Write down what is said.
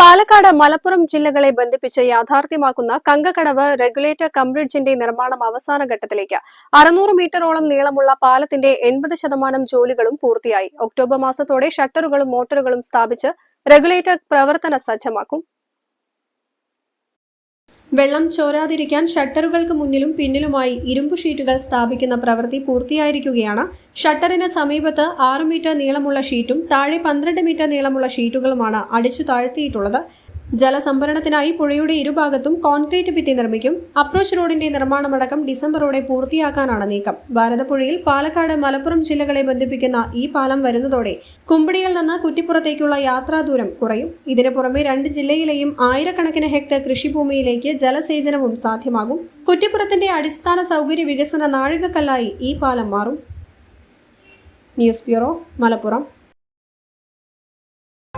പാലക്കാട് മലപ്പുറം ജില്ലകളെ ബന്ധിപ്പിച്ച് യാഥാർത്ഥ്യമാക്കുന്ന കങ്കക്കടവ് regulator cum ബ്രിഡ്ജിന്റെ നിർമ്മാണം അവസാന ഘട്ടത്തിലേക്ക്. അറുന്നൂറ് മീറ്ററോളം നീളമുള്ള പാലത്തിന്റെ എൺപത് ശതമാനം ജോലികളും പൂർത്തിയായി. ഒക്ടോബർ മാസത്തോടെ ഷട്ടറുകളും മോട്ടോറുകളും സ്ഥാപിച്ച് റെഗുലേറ്റർ പ്രവർത്തന സജ്ജമാക്കും. വെള്ളം ചോരാതിരിക്കാൻ ഷട്ടറുകൾക്ക് മുന്നിലും പിന്നിലുമായി ഇരുമ്പ് ഷീറ്റുകൾ സ്ഥാപിക്കുന്ന പ്രവൃത്തി പൂർത്തിയായിരിക്കുകയാണ്. ഷട്ടറിന് സമീപത്ത് ആറ് മീറ്റർ നീളമുള്ള ഷീറ്റും താഴെ പന്ത്രണ്ട് മീറ്റർ നീളമുള്ള ഷീറ്റുകളുമാണ് അടിച്ചു താഴ്ത്തിയിട്ടുള്ളത്. ജലസംഭരണത്തിനായി പുഴയുടെ ഇരുഭാഗത്തും കോൺക്രീറ്റ് ഭിത്തി നിർമ്മിക്കും. അപ്രോച്ച് റോഡിന്റെ നിർമ്മാണമടക്കം ഡിസംബറോടെ പൂർത്തിയാക്കാനാണ് നീക്കം. ഭാരതപ്പുഴയിൽ പാലക്കാട് മലപ്പുറം ജില്ലകളെ ബന്ധിപ്പിക്കുന്ന ഈ പാലം വരുന്നതോടെ കുമ്പടിയിൽ നിന്ന് കുറ്റിപ്പുറത്തേക്കുള്ള യാത്രാദൂരം കുറയും. ഇതിനു പുറമെ രണ്ട് ജില്ലയിലെയും ആയിരക്കണക്കിന് ഹെക്ടർ കൃഷിഭൂമിയിലേക്ക് ജലസേചനവും സാധ്യമാകും. കുറ്റിപ്പുറത്തിന്റെ അടിസ്ഥാന സൗകര്യ വികസന നാഴികക്കല്ലായി ഈ പാലം മാറും. News bureau Malappuram.